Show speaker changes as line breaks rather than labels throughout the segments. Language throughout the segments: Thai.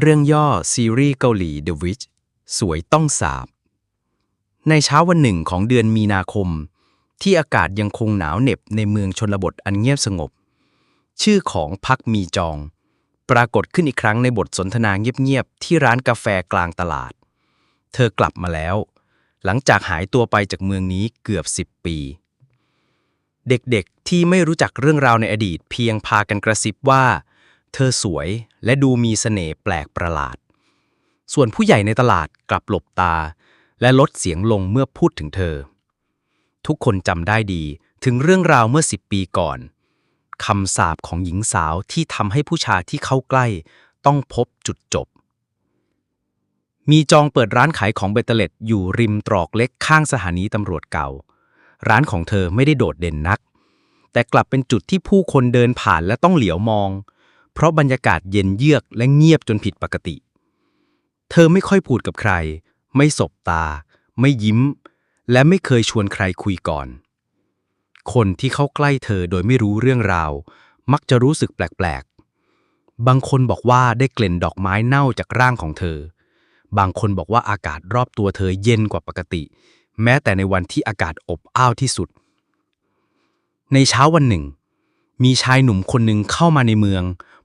เรื่องย่อซีรีส์เกาหลี The Witch สวยต้องสาบ ในเช้าวันหนึ่งของเดือนมีนาคม ที่อากาศยังคงหนาวเหน็บในเมืองชนบทอันเงียบสงบ ชื่อของพักมีจอง ปรากฏขึ้นอีกครั้งในบทสนทนาเงียบๆ ที่ร้านกาแฟกลางตลาด เธอกลับมาแล้ว หลังจากหายตัวไปจากเมืองนี้เกือบ10ปี เด็กๆที่ไม่รู้จักเรื่องราวในอดีตเพียงพากันกระซิบว่า เธอสวยและดูมีเสน่ห์แปลกประหลาด ส่วนผู้ใหญ่ในตลาดกลับหลบตา และลดเสียงลงเมื่อพูดถึงเธอ ทุกคนจำได้ดีถึงเรื่องราวเมื่อสิบปีก่อนคำสาปของหญิงสาวที่ทำให้ผู้ชายที่เข้าใกล้ต้องพบจุดจบ มีจองเปิดร้านขายของเบตเตเล็ตอยู่ริมตรอกเล็กข้างสถานีตำรวจเก่า ร้านของเธอไม่ได้โดดเด่นนัก แต่กลับเป็นจุดที่ผู้คนเดินผ่านและต้องเหลียวมอง เพราะบรรยากาศเย็นเยือกและเงียบจนผิดปกติ เธอไม่ค่อยพูดกับใคร ไม่สบตา ไม่ยิ้ม และไม่เคยชวนใครคุยก่อน คนที่เข้าใกล้เธอโดยไม่รู้เรื่องราว มักจะรู้สึกแปลกๆ บางคนบอกว่าได้กลิ่นดอกไม้เน่าจากร่างของเธอ บางคนบอกว่าอากาศรอบตัวเธอเย็นกว่าปกติ แม้แต่ในวันที่อากาศอบอ้าวที่สุด ในเช้าวันหนึ่งมีชายหนุ่มคนหนึ่งเข้ามาในเมือง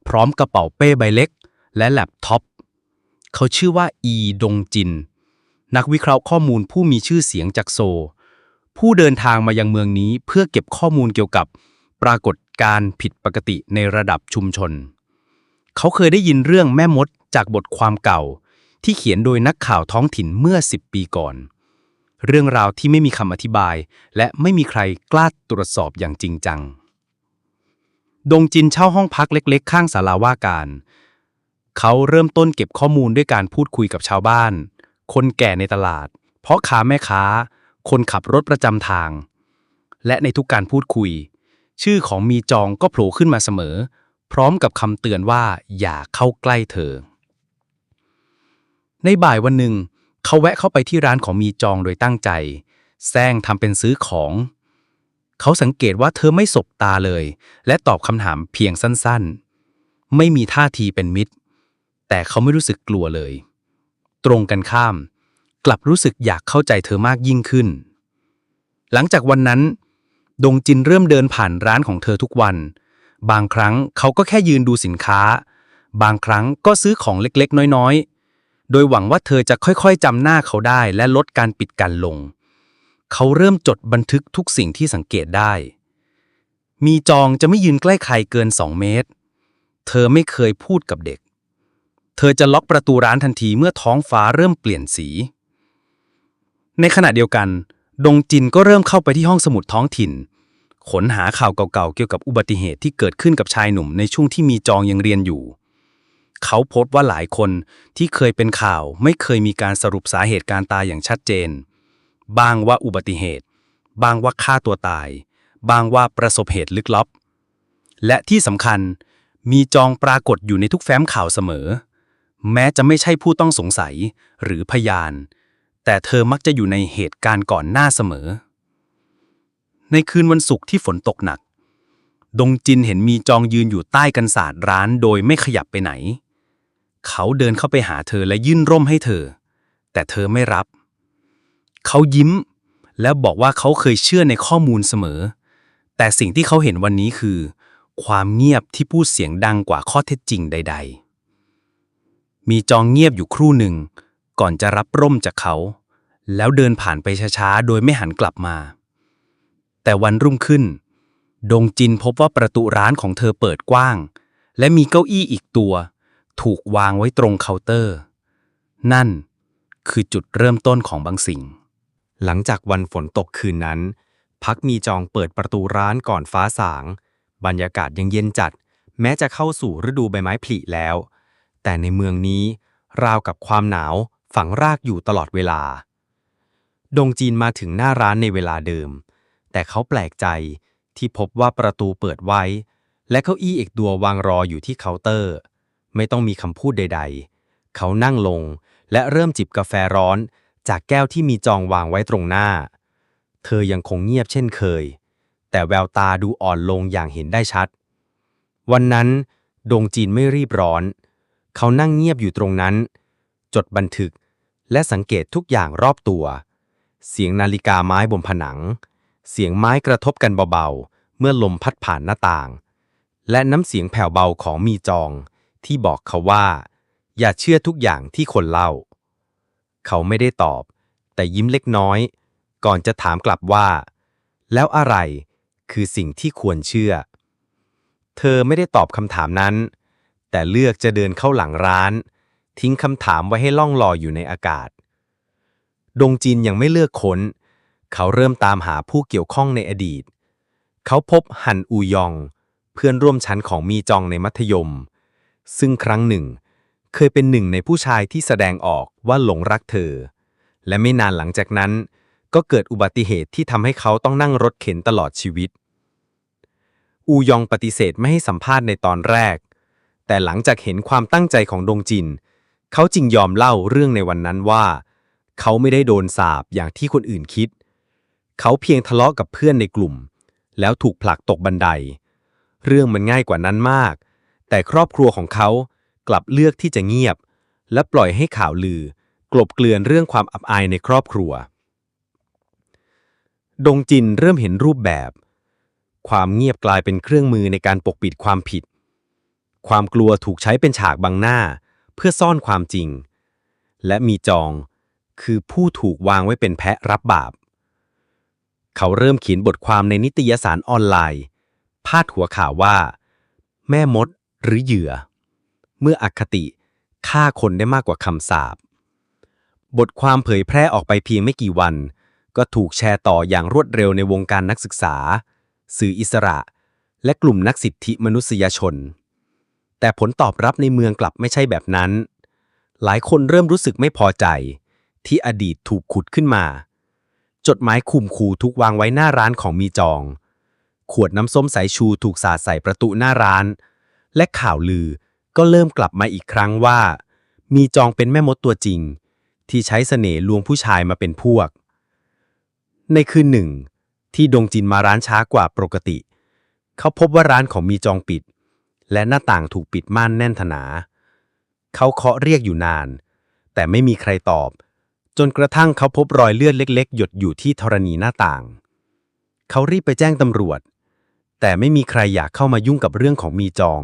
พร้อมกระเป๋าเป้ใบเล็ก และแล็ปท็อป เขาชื่อว่าอีดงจิน นักวิเคราะห์ข้อมูลผู้มีชื่อเสียงจากโซ ผู้เดินทางมายังเมืองนี้เพื่อเก็บข้อมูลเกี่ยวกับ ปรากฏการณ์ผิดปกติในระดับชุมชน เขาเคยได้ยินเรื่องแม่มดจากบทความเก่า ที่เขียนโดยนักข่าวท้องถิ่นเมื่อ 10 ปีก่อน เรื่องราวที่ไม่มีคำอธิบาย และไม่มีใครกล้าตรวจสอบอย่างจริงจัง ดงจินเช่าห้องพักเล็ก ๆ ข้างศาลาว่าการ เขาเริ่มต้นเก็บข้อมูลด้วยการพูดคุยกับชาวบ้าน คนแก่ในตลาด เพราะค้าแม่ค้า คนขับรถประจำทาง และในทุกการพูดคุย ชื่อของมีจองก็โผล่ขึ้นมาเสมอ พร้อมกับคำเตือนว่าอย่าเข้าใกล้เธอ ในบ่ายวันหนึ่ง เขาแวะเข้าไปที่ร้านของมีจองโดยตั้งใจแซงทำเป็นซื้อของ เขาสังเกตว่าเธอไม่สบตาเลย และตอบคำถามเพียงสั้นๆ ไม่มีท่าทีเป็นมิตร แต่เขาไม่รู้สึกกลัวเลย ตรงกันข้าม กลับรู้สึกอยากเข้าใจเธอมากยิ่งขึ้น หลังจากวันนั้น ดงจินเริ่มเดินผ่านร้านของเธอทุกวัน บางครั้งเขาก็แค่ยืนดูสินค้า บางครั้งก็ซื้อของเล็กๆ น้อยๆ โดยหวังว่าเธอจะค่อยๆจำหน้าเขาได้และลดการปิดกันลง เขาเริ่มจดบันทึกทุกสิ่งที่สังเกตได้ มีจองจะไม่ยืนใกล้ใครเกินสองเมตร เธอไม่เคยพูดกับเด็ก เธอจะล็อกประตูร้านทันทีเมื่อท้องฟ้าเริ่มเปลี่ยนสี ในขณะเดียวกัน ดงจินก็เริ่มเข้าไปที่ห้องสมุดท้องถิ่น ขนหาข่าวเก่าๆเกี่ยวกับอุบัติเหตุที่เกิดขึ้นกับชายหนุ่มในช่วงที่มีจองยังเรียนอยู่เขาพบว่าหลายคนที่เคยเป็นข่าวไม่เคยมีการสรุปสาเหตุการตายอย่างชัดเจน บางว่าอุบัติเหตุ บางว่าฆ่าตัวตาย บางว่าประสบเหตุลึกลับ และที่สำคัญมีจองปรากฏอยู่ในทุกแฟ้มข่าวเสมอ แม้จะไม่ใช่ผู้ต้องสงสัยหรือพยาน แต่เธอมักจะอยู่ในเหตุการณ์ก่อนหน้าเสมอ ในคืนวันศุกร์ที่ฝนตกหนัก ดงจินเห็นมีจองยืนอยู่ใต้กันศาสตร์ร้านโดยไม่ขยับไปไหน เขาเดินเข้าไปหาเธอและยื่นร่มให้เธอ แต่เธอไม่รับ เขายิ้ม แล้วบอกว่าเขาเคยเชื่อในข้อมูลเสมอ แต่สิ่งที่เขาเห็นวันนี้คือ ความเงียบที่พูดเสียงดังกว่าข้อเท็จจริงใด ๆ มีจองเงียบอยู่ครู่หนึ่ง ก่อนจะรับร่มจากเขา แล้วเดินผ่านไปช้าๆ โดยไม่หันกลับมา แต่วันรุ่งขึ้น ดงจินพบว่าประตูร้านของเธอเปิดกว้าง และมีเก้าอี้อีกตัว ถูกวางไว้ตรงเคาน์เตอร์ นั่นคือจุดเริ่มต้นของบางสิ่ง
หลังจากวันฝนตกคืนนั้น พักมีจองเปิดประตูร้านก่อนฟ้าสาง บรรยากาศยังเย็นจัด แม้จะเข้าสู่ฤดูใบไม้ผลิแล้ว แต่ในเมืองนี้ ราวกับความหนาวฝังรากอยู่ตลอดเวลา ดงจีนมาถึงหน้าร้านในเวลาเดิม แต่เขาแปลกใจที่พบว่าประตูเปิดไว้ และเก้าอี้อีกตัววางรออยู่ที่เคาน์เตอร์ ไม่ต้องมีคำพูดใด ๆ เขานั่งลงและเริ่มจิบกาแฟร้อน จากแก้วที่มีจองวางไว้ตรงหน้า เธอยังคงเงียบเช่นเคย แต่แววตาดูอ่อนลงอย่างเห็นได้ชัด วันนั้นดงจีนไม่รีบร้อน เขานั่งเงียบอยู่ตรงนั้น จดบันทึกและสังเกตทุกอย่างรอบตัว เสียงนาฬิกาไม้บนผนัง เสียงไม้กระทบกันเบาๆ เมื่อลมพัดผ่านหน้าต่าง และน้ำเสียงแผ่วเบาของมีจอง ที่บอกเขาว่า อย่าเชื่อทุกอย่างที่คนเล่า เขาไม่ได้ตอบ แต่ยิ้มเล็กน้อย ก่อนจะถามกลับว่า แล้วอะไรคือสิ่งที่ควรเชื่อ เธอไม่ได้ตอบคำถามนั้น แต่เลือกจะเดินเข้าหลังร้าน ทิ้งคำถามไว้ให้ล่องลอยอยู่ในอากาศ ดงจินยังไม่เลือกค้น เขาเริ่มตามหาผู้เกี่ยวข้องในอดีต เขาพบฮันอูยอง เพื่อนร่วมชั้นของมีจองในมัธยม ซึ่งครั้งหนึ่งเเคยเป็นหนึ่งในผู้ชายที่แสดงออกว่าหลงรักเธอ และไม่นานหลังจากนั้น ก็เกิดอุบัติเหตุที่ทำให้เขาต้องนั่งรถเข็นตลอดชีวิต อูยองปฏิเสธไม่ให้สัมภาษณ์ในตอนแรก แต่หลังจากเห็นความตั้งใจของดงจิน เขาจึงยอมเล่าเรื่องในวันนั้นว่า เขาไม่ได้โดนสาปอย่างที่คนอื่นคิด เขาเพียงทะเลาะกับเพื่อนในกลุ่ม แล้วถูกผลักตกบันได เรื่องมันง่ายกว่านั้นมาก แต่ครอบครัวของเขา กลับเลือกที่จะเงียบ และปล่อยให้ข่าวลือ กลบเกลื่อนเรื่องความอับอายในครอบครัว ดงจินเริ่มเห็นรูปแบบ ความเงียบกลายเป็นเครื่องมือในการปกปิดความผิด ความกลัวถูกใช้เป็นฉากบังหน้า เพื่อซ่อนความจริง และมีจองคือผู้ถูกวางไว้เป็นแพะรับบาป เขาเริ่มเขียนบทความในนิตยสารออนไลน์ พาดหัวข่าวว่า แม่มดหรือเหยื่อ เมื่ออคติฆ่าคนได้มากกว่าคำสาปบทความเผยแพร่ออกไปเพียงไม่กี่วัน ก็ถูกแชร์ต่ออย่างรวดเร็วในวงการนักศึกษา สื่ออิสระ และกลุ่มนักสิทธิมนุษยชน แต่ผลตอบรับในเมืองกลับไม่ใช่แบบนั้น หลายคนเริ่มรู้สึกไม่พอใจ ที่อดีตถูกขุดขึ้นมา จดหมายคุมคูถูกวางไว้หน้าร้านของมีจอง ขวดน้ำส้มสายชูถูกสาดใส่ประตูหน้าร้าน และข่าวลือ ก็เริ่มกลับมาอีกครั้งว่า มีจองเป็นแม่มดตัวจริง ที่ใช้เสน่ห์ลวงผู้ชายมาเป็นพวก ในคืนหนึ่ง ที่ดงจินมาร้านช้ากว่าปกติ เขาพบว่าร้านของมีจองปิด และหน้าต่างถูกปิดม่านแน่นถนา เขาเคาะเรียกอยู่นาน แต่ไม่มีใครตอบ จนกระทั่งเขาพบรอยเลือดเล็ก ๆ หยดอยู่ที่ธรณีหน้าต่าง เขารีบไปแจ้งตำรวจ แต่ไม่มีใครอยากเข้ามายุ่งกับเรื่องของมีจอง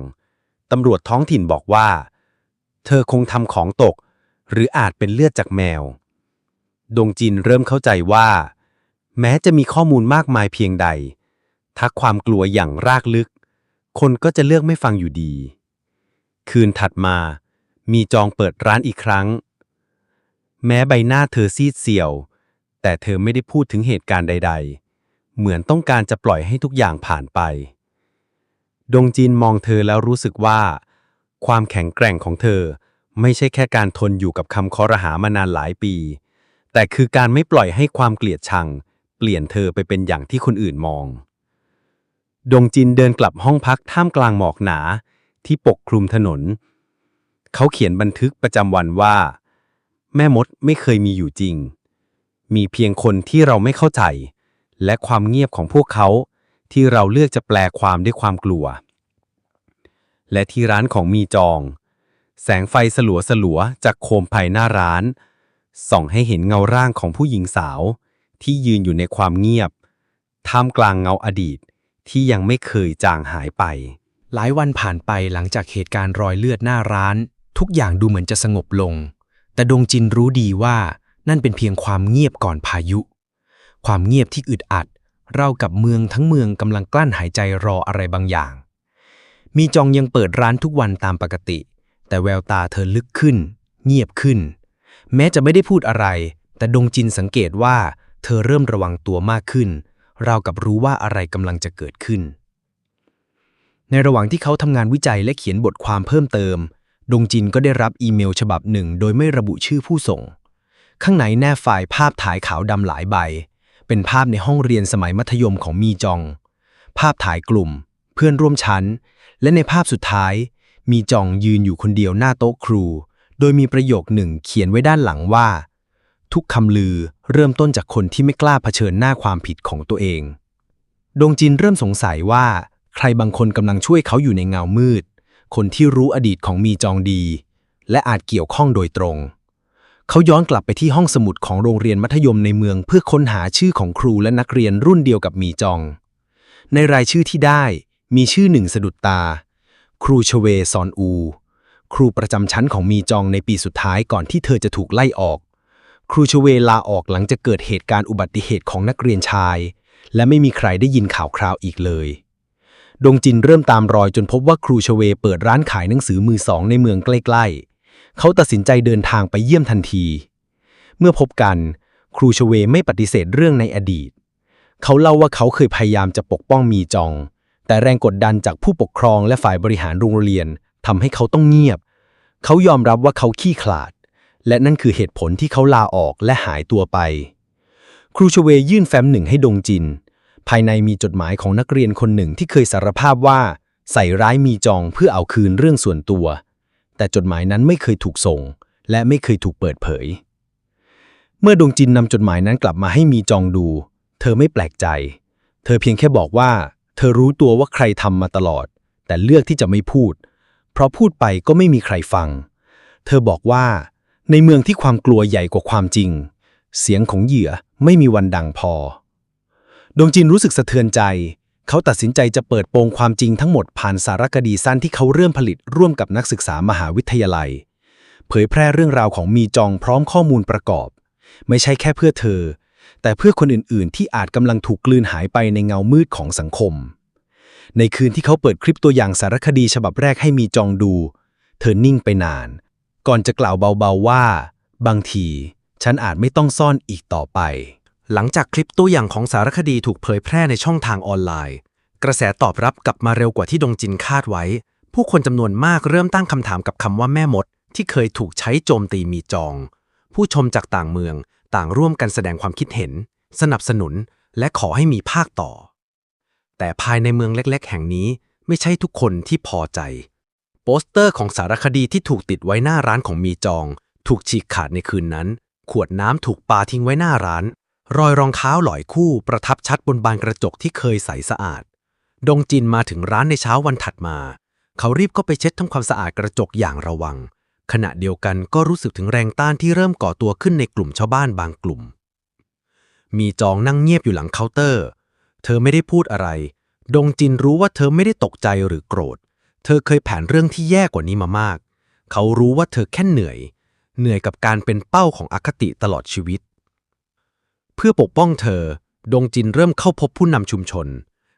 ตำรวจท้องถิ่นบอกว่า เธอคงทำของตก หรืออาจเป็นเลือดจากแมว ดงจินเริ่มเข้าใจว่า แม้จะมีข้อมูลมากมายเพียงใด ถ้าความกลัวอย่างรากลึก คนก็จะเลือกไม่ฟังอยู่ดี คืนถัดมา มีจองเปิดร้านอีกครั้ง แม้ใบหน้าเธอซีดเซียว แต่เธอไม่ได้พูดถึงเหตุการณ์ใด ๆ เหมือนต้องการจะปล่อยให้ทุกอย่างผ่านไป ดงจินมองเธอแล้วรู้สึกว่า ความแข็งแกร่งของเธอ ไม่ใช่แค่การทนอยู่กับคำคอรหามานานหลายปี แต่คือการไม่ปล่อยให้ความเกลียดชัง เปลี่ยนเธอไปเป็นอย่างที่คนอื่นมอง ดงจินเดินกลับห้องพักท่ามกลางหมอกหนาที่ปกคลุมถนน เขาเขียนบันทึกประจำวันว่า แม่มดไม่เคยมีอยู่จริง มีเพียงคนที่เราไม่เข้าใจ และความเงียบของพวกเขา ที่เราเลือกจะแปลความด้วยความกลัว และที่ร้านของมีจอง แสงไฟสลัวสลัวๆจากโคมไฟหน้าร้าน ส่องให้เห็นเงาร่างของผู้หญิงสาว ที่ยืนอยู่ในความเงียบ ท่ามกลางเงาอดีตที่ยังไม่เคยจางหายไป
หลายวันผ่านไปหลังจากเหตุการณ์รอยเลือดหน้าร้าน ทุกอย่างดูเหมือนจะสงบลง แต่ดงจินรู้ดีว่านั่นเป็นเพียงความเงียบก่อนพายุ ความเงียบที่อึดอัด เรากับเมืองทั้งเมืองกำลังกลั้นหายใจรออะไรบางอย่าง มีจองยังเปิดร้านทุกวันตามปกติ แต่แววตาเธอลึกขึ้น เงียบขึ้น แม้จะไม่ได้พูดอะไร แต่ดงจินสังเกตว่า เธอเริ่มระวังตัวมากขึ้นราวกับรู้ว่าอะไรกำลังจะเกิดขึ้น ในระหว่างที่เขาทำงานวิจัยและเขียนบทความเพิ่มเติม ดงจินก็ได้รับอีเมลฉบับหนึ่ง โดยไม่ระบุชื่อผู้ส่ง ข้างในแนบไฟล์ภาพถ่ายขาวดำหลายใบ เป็นภาพในห้องเรียนสมัยมัธยมของมีจอง ภาพถ่ายกลุ่ม เพื่อนร่วมชั้น และในภาพสุดท้าย มีจองยืนอยู่คนเดียวหน้าโต๊ะครู โดยมีประโยคหนึ่งเขียนไว้ด้านหลังว่า ทุกคำลือเริ่มต้นจากคนที่ไม่กล้าเผชิญหน้าความผิดของตัวเอง ดงจินเริ่มสงสัยว่า ใครบางคนกำลังช่วยเขาอยู่ในเงามืด คนที่รู้อดีตของมีจองดี และอาจเกี่ยวข้องโดยตรง เขาย้อนกลับไปที่ห้องสมุดของโรงเรียนมัธยมในเมืองเพื่อค้นหาชื่อของครูและนักเรียนรุ่นเดียวกับมีจอง ในรายชื่อที่ได้มีชื่อหนึ่งสะดุดตา ครูชเวซอนอู ครูประจำชั้นของมีจองในปีสุดท้ายก่อนที่เธอจะถูกไล่ออก ครูชเวลาออกหลังจากเกิดเหตุการณ์อุบัติเหตุของนักเรียนชาย และไม่มีใครได้ยินข่าวคราวอีกเลยดงจินเริ่มตามรอยจนพบว่าครูชเวเปิดร้านขายหนังสือมือสองในเมืองใกล้ๆ เขาตัดสินใจเดินทางไปเยี่ยมทันที เมื่อพบกัน ครูชเวไม่ปฏิเสธเรื่องในอดีต เขาเล่าว่าเขาเคยพยายามจะปกป้องมีจอง แต่แรงกดดันจากผู้ปกครองและฝ่ายบริหารโรงเรียนทำให้เขาต้องเงียบ เขายอมรับว่าเขาขี้ขลาด และนั่นคือเหตุผลที่เขาลาออกและหายตัวไป ครูชเวยื่นแฟ้มหนึ่งให้ดงจิน ภายในมีจดหมายของนักเรียนคนหนึ่งที่เคยสารภาพว่า ใส่ร้ายมีจองเพื่อเอาคืนเรื่องส่วนตัว แต่จดหมายนั้นไม่เคยถูกส่ง และไม่เคยถูกเปิดเผย เมื่อดวงจินนำจดหมายนั้นกลับมาให้มีจองดู เธอไม่แปลกใจ เธอเพียงแค่บอกว่า เธอรู้ตัวว่าใครทำมาตลอด แต่เลือกที่จะไม่พูด เพราะพูดไปก็ไม่มีใครฟัง เธอบอกว่า ในเมืองที่ความกลัวใหญ่กว่าความจริง เสียงของเหยื่อไม่มีวันดังพอ ดวงจินรู้สึกสะเทือนใจ เขาตัดสินใจจะเปิดโปงความจริงทั้งหมดผ่านสารคดีสั้นที่เขาเริ่มผลิตร่วมกับนักศึกษามหาวิทยาลัย เผยแพร่เรื่องราวของมีจองพร้อมข้อมูลประกอบ ไม่ใช่แค่เพื่อเธอ แต่เพื่อคนอื่นๆ ที่อาจกำลังถูกกลืนหายไปในเงามืดของสังคม ในคืนที่เขาเปิดคลิปตัวอย่างสารคดีฉบับแรกให้มีจองดู เธอนิ่งไปนาน ก่อนจะกล่าวเบาๆว่า บางที ฉันอาจไม่ต้องซ่อนอีกต่อไป
หลังจากคลิปตัวอย่างของสารคดีถูกเผยแพร่ในช่องทางออนไลน์ กระแสตอบรับกลับมาเร็วกว่าที่ดงจินคาดไว้ ผู้คนจำนวนมากเริ่มตั้งคำถามกับคำว่าแม่มด ที่เคยถูกใช้โจมตีมีจอง ผู้ชมจากต่างเมืองต่างร่วมกันแสดงความคิดเห็น สนับสนุน และขอให้มีภาคต่อ แต่ภายในเมืองเล็ก ๆ แห่งนี้ไม่ใช่ทุกคนที่พอใจ โปสเตอร์ของสารคดีที่ถูกติดไว้หน้าร้านของมีจอง ถูกฉีกขาดในคืนนั้น ขวดน้ำถูกปาทิ้งไว้หน้าร้าน รอยรองเท้าหลอยคู่ประทับชัดบนบานกระจกที่เคยใสสะอาด ดงจินมาถึงร้านในเช้าวันถัดมา เขารีบเข้าไปเช็ดทำความสะอาดกระจกอย่างระวัง ขณะเดียวกันก็รู้สึกถึงแรงต้านที่เริ่มก่อตัวขึ้นในกลุ่มชาวบ้านบางกลุ่ม มีจองนั่งเงียบอยู่หลังเคาน์เตอร์ เธอไม่ได้พูดอะไร ดงจินรู้ว่าเธอไม่ได้ตกใจหรือโกรธ เธอเคยแผนเรื่องที่แย่กว่านี้มามาก เขารู้ว่าเธอแค่เหนื่อย เหนื่อยกับการเป็นเป้าของอคติตลอดชีวิต เพื่อปกป้องเธอ ดงจินเริ่มเข้าพบผู้นำชุมชน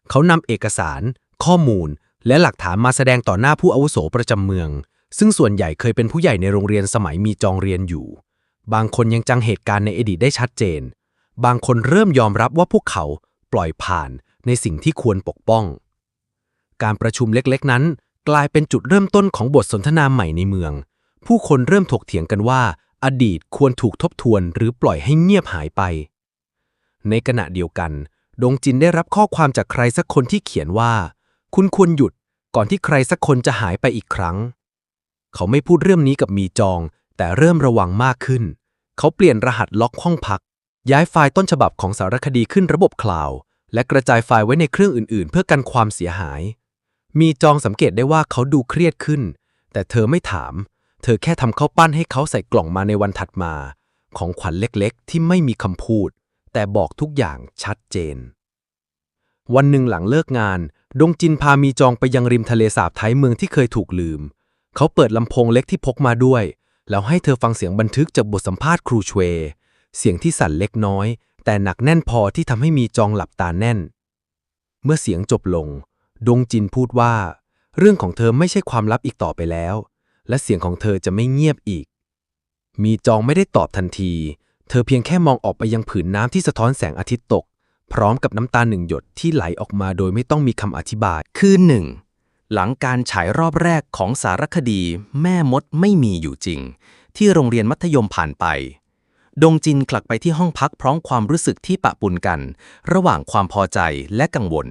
เขานำเอกสาร ข้อมูล และหลักฐานมาแสดงต่อหน้าผู้อาวุโสประจำเมือง ซึ่งส่วนใหญ่เคยเป็นผู้ใหญ่ในโรงเรียนสมัยมีจองเรียนอยู่ บางคนยังจังเหตุการณ์ในอดีตได้ชัดเจน บางคนเริ่มยอมรับว่าพวกเขาปล่อยผ่านในสิ่งที่ควรปกป้อง การประชุมเล็กๆนั้น กลายเป็นจุดเริ่มต้นของบทสนทนาใหม่ในเมือง ผู้คนเริ่มถกเถียงกันว่า อดีตควรถูกทบทวนหรือปล่อยให้เงียบหายไป ในขณะเดียวกัน ดงจินได้รับข้อความจากใครสักคนที่เขียนว่า คุณควรหยุดก่อนที่ใครสักคนจะหายไปอีกครั้ง เขาไม่พูดเรื่องนี้กับมีจอง แต่เริ่มระวังมากขึ้น เขาเปลี่ยนรหัสล็อกห้องพัก ย้ายไฟล์ต้นฉบับของสารคดีขึ้นระบบคลาวด์และกระจายไฟล์ไว้ในเครื่องอื่น ๆ เพื่อกันความเสียหาย มีจองสังเกตได้ว่าเขาดูเครียดขึ้น แต่เธอไม่ถาม เธอแค่ทำข้าวปั้นให้เขาใส่กล่องมาในวันถัดมา ของขวัญเล็ก ๆ ที่ไม่มีคำพูด แต่บอกทุกอย่างชัดเจน วันหนึ่งหลังเลิกงาน ดงจินพามีจองไปยังริมทะเลสาบท้ายเมืองที่เคยถูกลืม เขาเปิดลำโพงเล็กที่พกมาด้วย แล้วให้เธอฟังเสียงบันทึกจากบทสัมภาษณ์ครูชเว เสียงที่สั่นเล็กน้อย แต่หนักแน่นพอที่ทำให้มีจองหลับตาแน่น เมื่อเสียงจบลง ดงจินพูดว่า เรื่องของเธอไม่ใช่ความลับอีกต่อไปแล้ว และเสียงของเธอจะไม่เงียบอีก มีจองไม่ได้ตอบทันที เธอเพียงแค่มองออกไปยังผืนน้ำที่สะท้อนแสงอาทิตย์ตก พร้อมกับน้ำตาหนึ่งหยดที่ไหลออกมาโดยไม่ต้องมีคำอธิบาย
คืนหนึ่ง หลังการฉายรอบแรกของสารคดี แม่มดไม่มีอยู่จริง ที่โรงเรียนมัธยมผ่านไป ดงจินกลับไปที่ห้องพักพร้อมความรู้สึกที่ปะปนกัน ระหว่างความพอใจและกังวล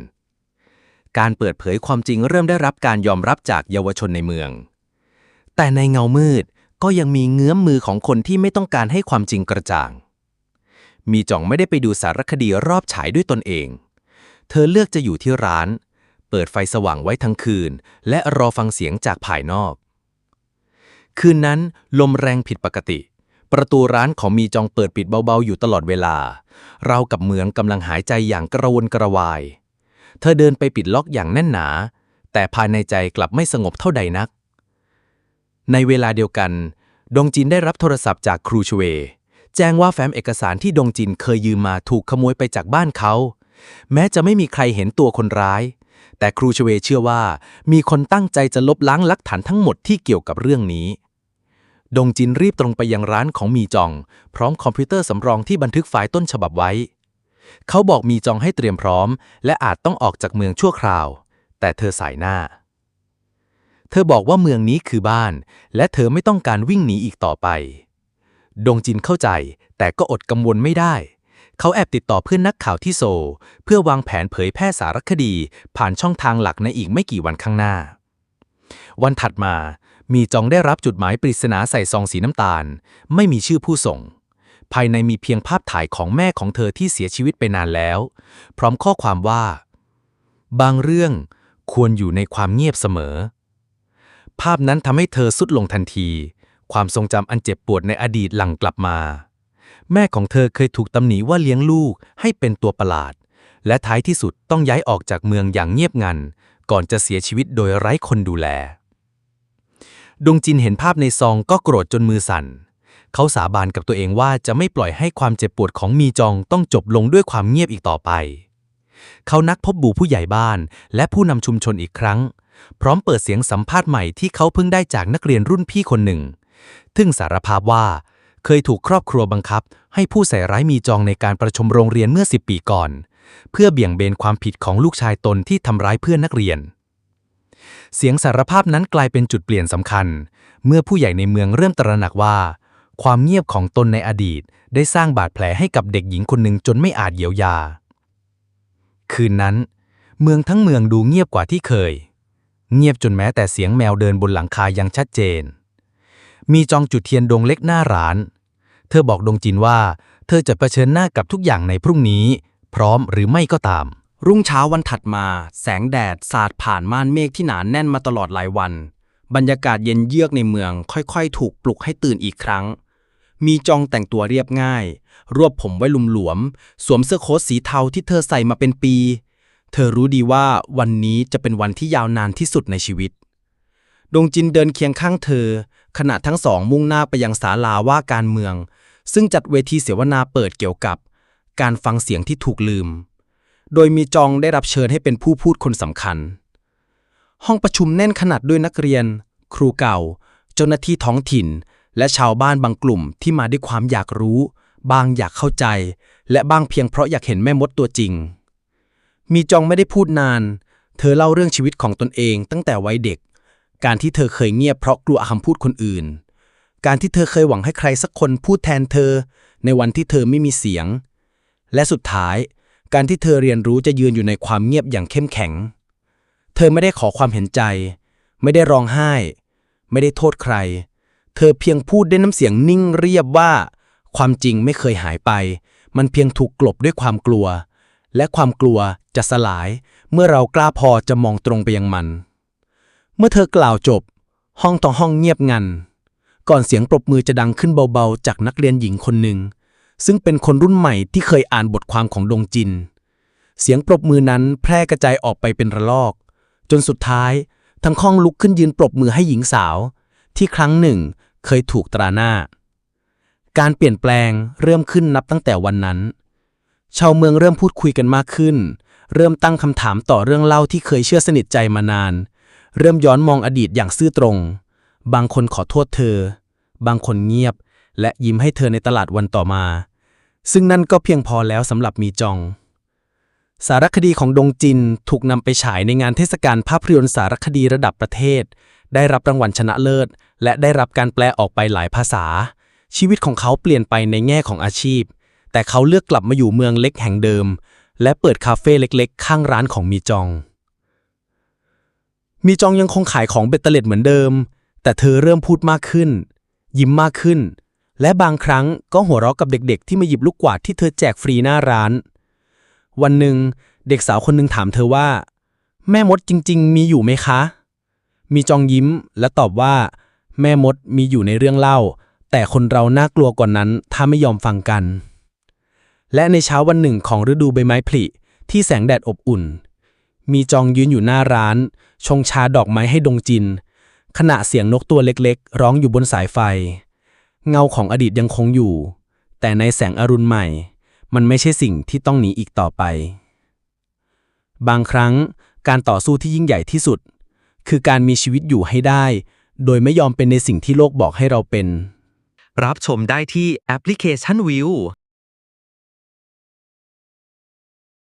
การเปิดเผยความจริงเริ่มได้รับการยอมรับจากเยาวชนในเมือง แต่ในเงามืด ก็ยังมีเงื้อมมือของคนที่ไม่ต้องการให้ความจริงกระจ่าง มีจ่องไม่ได้ไปดูสารคดีรอบฉายด้วยตนเอง เธอเลือกจะอยู่ที่ร้าน เปิดไฟสว่างไว้ทั้งคืน และรอฟังเสียงจากภายนอก คืนนั้นลมแรงผิดปกติ ประตูร้านของมีจองเปิดปิดเบาๆอยู่ตลอดเวลา เรากับเหมืองกำลังหายใจอย่างกระวนกระวาย เธอเดินไปปิดล็อกอย่างแน่นหนา แต่ภายในใจกลับไม่สงบเท่าใดนัก ในเวลาเดียวกัน ดงจินได้รับโทรศัพท์จากครูชเว แจ้งว่าแฟ้มเอกสารที่ดงจินเคยยืมมาถูกขโมยไปจากบ้านเขา แม้จะไม่มีใครเห็นตัวคนร้าย แต่ครูชเวเชื่อว่า มีคนตั้งใจจะลบล้างหลักฐานทั้งหมดที่เกี่ยวกับเรื่องนี้ ดงจินรีบตรงไปยังร้านของมีจอง พร้อมคอมพิวเตอร์สำรองที่บันทึกไฟล์ต้นฉบับไว้ เขาบอกมีจองให้เตรียมพร้อม และอาจต้องออกจากเมืองชั่วคราว แต่เธอสายหน้า ธอบอกว่าเมืองนี้คือบ้าน และเธอไม่ต้องการวิ่งหนีอีกต่อไป ดงจินเข้าใจ แต่ก็อดกังวลไม่ได้ เขาแอบติดต่อเพื่อนนักข่าวที่โซลเพื่อวางแผนเผยแพร่สารคดี ผ่านช่องทางหลักในอีกไม่กี่วันข้างหน้า วันถัดมา มีจองได้รับจดหมายปริศนาใส่ซองสีน้ำตาล ไม่มีชื่อผู้ส่ง ภายในมีเพียงภาพถ่ายของแม่ของเธอที่เสียชีวิตไปนานแล้ว พร้อมข้อความว่า บางเรื่องควรอยู่ในความเงียบเสมอ ภาพนั้นทำให้เธอสุดลงทันที ความทรงจำอันเจ็บปวดในอดีตหลั่งกลับมา แม่ของเธอเคยถูกตำหนิว่าเลี้ยงลูกให้เป็นตัวประหลาด และท้ายที่สุดต้องย้ายออกจากเมืองอย่างเงียบงัน ก่อนจะเสียชีวิตโดยไร้คนดูแล ดวงจินเห็นภาพในซองก็โกรธจนมือสั่น เขาสาบานกับตัวเองว่าจะไม่ปล่อยให้ความเจ็บปวดของมีจองต้องจบลงด้วยความเงียบอีกต่อไปเขานักพบบูผู้ใหญ่บ้านและผู้นำชุมชนอีกครั้ง พร้อมเปิดเสียงสัมภาษณ์ใหม่ที่เขาเพิ่งได้จากนักเรียนรุ่นพี่คนหนึ่งซึ่งสารภาพว่า เคยถูกครอบครัวบังคับ ให้ผู้ใส่ร้ายมีจองในการประชุมโรงเรียนเมื่อ 10 ปีก่อน เพื่อเบี่ยงเบนความผิดของลูกชายตนที่ทำร้ายเพื่อนนักเรียน เสียงสารภาพนั้นกลายเป็นจุดเปลี่ยนสำคัญ เมื่อผู้ใหญ่ในเมืองเริ่มตระหนักว่า ความเงียบของตนในอดีต ได้สร้างบาดแผลให้กับเด็กหญิงคนหนึ่งจนไม่อาจเยียวยา คืนนั้น เมืองทั้งเมืองดูเงียบกว่าที่เคย เงียบจนแม้แต่เสียงแมวเดินบนหลังคายังชัดเจน มีจองจุดเทียนดวงเล็กหน้าร้าน เธอบอกดงจินว่า เธอจะเผชิญหน้ากับทุกอย่างในพรุ่งนี้ พร้อมหรือไม่ก็ตาม
รุ่งเช้าวันถัดมา แสงแดดสาดผ่านม่านเมฆที่หนาแน่นมาตลอดหลายวัน บรรยากาศเย็นเยือกในเมือง ค่อยๆ ถูกปลุกให้ตื่นอีกครั้ง มีจองแต่งตัวเรียบง่าย รวบผมไว้หลวม สวมเสื้อโค้ทสีเทาที่เธอใส่มาเป็นปี เธอรู้ดีว่าวันนี้จะเป็นวันที่ยาวนานที่สุดในชีวิตดงจินเดินเคียงข้างเธอ ขณะทั้งสองมุ่งหน้าไปยังศาลาว่าการเมือง ซึ่งจัดเวทีเสวนาเปิดเกี่ยวกับ การฟังเสียงที่ถูกลืม โดยมีจองได้รับเชิญให้เป็นผู้พูดคนสำคัญ ห้องประชุมแน่นขนาดด้วยนักเรียน ครูเก่า เจ้าหน้าที่ท้องถิ่น และชาวบ้านบางกลุ่มที่มาด้วยความอยากรู้ บางอยากเข้าใจ และบางเพียงเพราะอยากเห็นแม่มดตัวจริง มีจองไม่ได้พูดนาน เธอเล่าเรื่องชีวิตของตนเองตั้งแต่วัยเด็ก การที่เธอเคยเงียบเพราะกลัวคำพูดคนอื่น การที่เธอเคยหวังให้ใครสักคนพูดแทนเธอ ในวันที่เธอไม่มีเสียง และสุดท้าย การที่เธอเรียนรู้จะยืนอยู่ในความเงียบอย่างเข้มแข็ง เธอไม่ได้ขอความเห็นใจ ไม่ได้ร้องไห้ ไม่ได้โทษใคร เธอเพียงพูดด้วยน้ำเสียงนิ่งเรียบว่า ความจริงไม่เคยหายไป มันเพียงถูกกลบด้วยความกลัว และความกลัว จะสลายเมื่อเรากล้าพอจะมองตรงไปยังมัน เมื่อเธอกล่าวจบ ห้องต่อห้องเงียบงัน ก่อนเสียงปรบมือจะดังขึ้นเบาๆ จากนักเรียนหญิงคนหนึ่ง ซึ่งเป็นคนรุ่นใหม่ที่เคยอ่านบทความของดงจิน เสียงปรบมือนั้นแพร่กระจายออกไปเป็นระลอก จนสุดท้าย ทั้งห้องลุกขึ้นยืนปรบมือให้หญิงสาว ที่ครั้งหนึ่งเคยถูกตราหน้า การเปลี่ยนแปลงเริ่มขึ้นนับตั้งแต่วันนั้น ชาวเมืองเริ่มพูดคุยกันมากขึ้น เริ่มตั้งคำถามต่อเรื่องเล่าที่เคยเชื่อสนิทใจมานาน เริ่มย้อนมองอดีตอย่างซื่อตรง บางคนขอโทษเธอ บางคนเงียบ และยิ้มให้เธอในตลาดวันต่อมา ซึ่งนั่นก็เพียงพอแล้วสำหรับมีจอง สารคดีของดงจินถูกนำไปฉายในงานเทศกาลภาพยนตร์สารคดีระดับประเทศ ได้รับรางวัลชนะเลิศ และได้รับการแปลออกไปหลายภาษา ชีวิตของเขาเปลี่ยนไปในแง่ของอาชีพ แต่เขาเลือกกลับมาอยู่เมืองเล็กแห่งเดิม และเปิดคาเฟ่เล็กๆ ข้างร้านของมีจอง มีจองยังคงขายของเบ็ดเตล็ดเหมือนเดิม แต่เธอเริ่มพูดมากขึ้น ยิ้มมากขึ้น และบางครั้งก็หัวเราะกับเด็กๆ ที่มาหยิบลูกกวาดที่เธอแจกฟรีหน้าร้าน วันหนึ่งเด็กสาวคนหนึ่งถามเธอว่า แม่มดจริง ๆ มีอยู่ไหมคะ มีจองยิ้มและตอบว่า แม่มดมีอยู่ในเรื่องเล่า แต่คนเราน่ากลัวกว่านั้นถ้าไม่ยอมฟังกัน และในเช้าวันหนึ่งของฤดูใบไม้ผลิที่แสงแดดอบอุ่น มีจองยืนอยู่หน้าร้าน ชงชาดอกไม้ให้ดงจิน ขณะเสียงนกตัวเล็กๆ ร้องอยู่บนสายไฟ เงาของอดีตยังคงอยู่ แต่ในแสงอรุณใหม่ มันไม่ใช่สิ่งที่ต้องหนีอีกต่อไป บางครั้งการต่อสู้ที่ยิ่งใหญ่ที่สุด คือการมีชีวิตอยู่ให้ได้ โดยไม่ยอมเป็นในสิ่งที่โลกบอกให้เราเป็น
รับชมได้ที่แอปพลิเคชันวิว